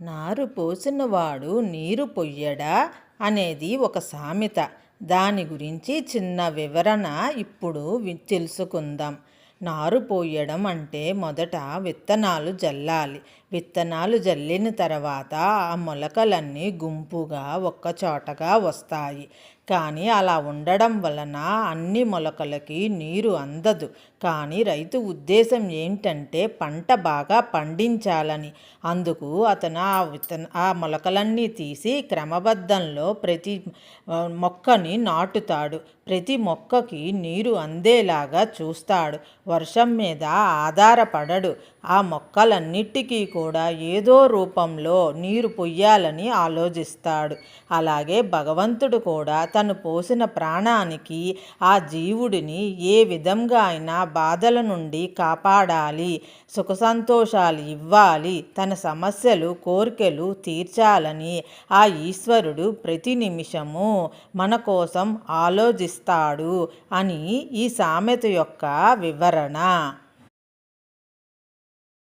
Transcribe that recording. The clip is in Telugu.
నారు పోసినవాడు నీరు పొయ్యడా? అనేది ఒక సామెత. దాని గురించి చిన్న వివరణ ఇప్పుడు తెలుసుకుందాం. నారు పోయడం అంటే మొదట విత్తనాలు జల్లాలి. విత్తనాలు జల్లిన తర్వాత ఆ మొలకలన్నీ గుంపుగా ఒక్కచోటగా వస్తాయి. కానీ అలా ఉండడం వలన అన్ని మొలకలకి నీరు అందదు. కానీ రైతు ఉద్దేశం ఏంటంటే పంట బాగా పండించాలని. అందుకు అతను ఆ విత్తన ఆ మొలకలన్నీ తీసి క్రమబద్ధంలో ప్రతి మొక్కని నాటుతాడు. ప్రతి మొక్కకి నీరు అందేలాగా చూస్తాడు. వర్షం మీద ఆధారపడడు. ఆ మొక్కలన్నిటికీ కూడా ఏదో రూపంలో నీరు పొయ్యాలని ఆలోచిస్తాడు. అలాగే భగవంతుడు కూడా తను పోసిన ప్రాణానికి ఆ జీవుడిని ఏ విధంగా అయినా బాధల నుండి కాపాడాలి సుఖ సంతోషాలు ఇవ్వాలి తన సమస్యలు కోరికలు తీర్చాలని ఆ ఈశ్వరుడు ప్రతి నిమిషము మన కోసం ఆలోచిస్తాడు అని ఈ సామెత యొక్క వివరణ.